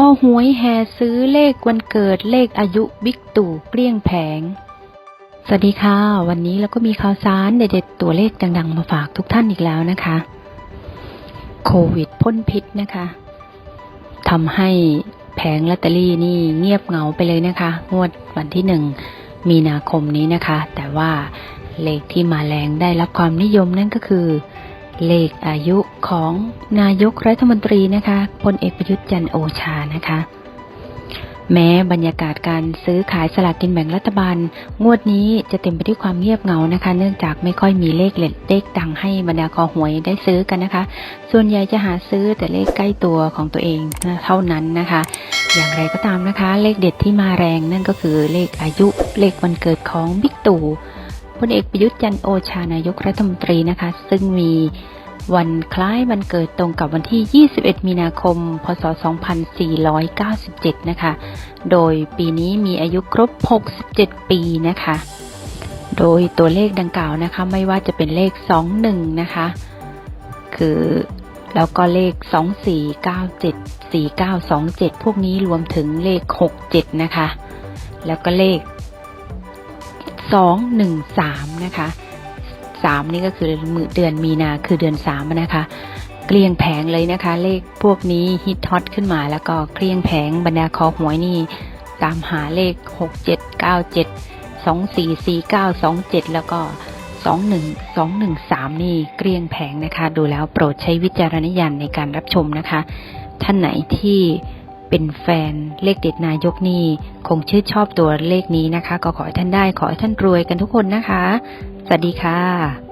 ข้อหวยแห่ซื้อเลขวันเกิดเลขอายุบิ๊กตู่เกลี้ยงแผง สวัสดีค่ะ วันนี้เราก็มีข่าวสารเด็ดๆตัวเลขดังๆ มาฝากทุกท่านอีกแล้วนะคะ โควิดพ่นพิษนะคะทำให้แผงลอตเตอรี่นี่เงียบเหงาไปเลยนะคะ งวดวันที่หนึ่งมีนาคมนี้นะคะ แต่ว่าเลขที่มาแรงได้รับความนิยมนั่นก็คือ เลขอายุของนายกรัฐมนตรีนะคะพลเอกประยุทธ์จันโอชานะคะ แม้บรรยากาศการซื้อขายสลากกินแบ่งรัฐบาล งวดนี้จะเต็มไปด้วยความเงียบเหงานะคะ เนื่องจากไม่ค่อยมีเลขเล็ดเลขดังให้บรรดาคอหวยได้ซื้อกันนะคะ ส่วนใหญ่จะหาซื้อแต่เลขใกล้ตัวของตัวเองเท่านั้นนะคะ อย่างไรก็ตามนะคะ เลขเด็ดที่มาแรงนั่นก็คือเลขอายุเลขวันเกิดของบิ๊กตู่ พลเอกประยุทธ์จันโอชานายกรัฐมนตรีนะคะ ซึ่งมีวันคล้ายวันเกิดตรงกับวันที่ 21 มีนาคม พศ 2497 นะคะ โดยปีนี้มีอายุครบ 67 ปีนะคะ โดยตัวเลขดังกล่าวนะคะ ไม่ว่าจะเป็นเลข 21 นะคะ คือแล้วก็เลข 2497 4927 พวกนี้รวมถึงเลข 67 นะคะ แล้วก็เลข 213 นะคะ 3 นี่ก็คือมือเดือนมีนาคือเดือน 3 นะคะ เกลี้ยงแผงเลยนะคะ เลขพวกนี้ฮิตฮอตขึ้นมาแล้วก็เกลี้ยงแผงบรรดาคอหวยนี่ตามหาเลข 6 7 9 7 2 4 4 9 2 7 แล้วก็ 2 1 2 1 3 นี่เกลี้ยงแผงนะคะ ดูแล้วโปรดใช้วิจารณญาณในการรับชมนะคะ ท่านไหนที่ เป็นแฟนเลขเด็ดนายกนี่คงชื่นชอบตัวเลขนี้นะคะ ก็ขอให้ท่านได้ขอให้ท่านรวยกันทุกคนนะคะ สวัสดีค่ะ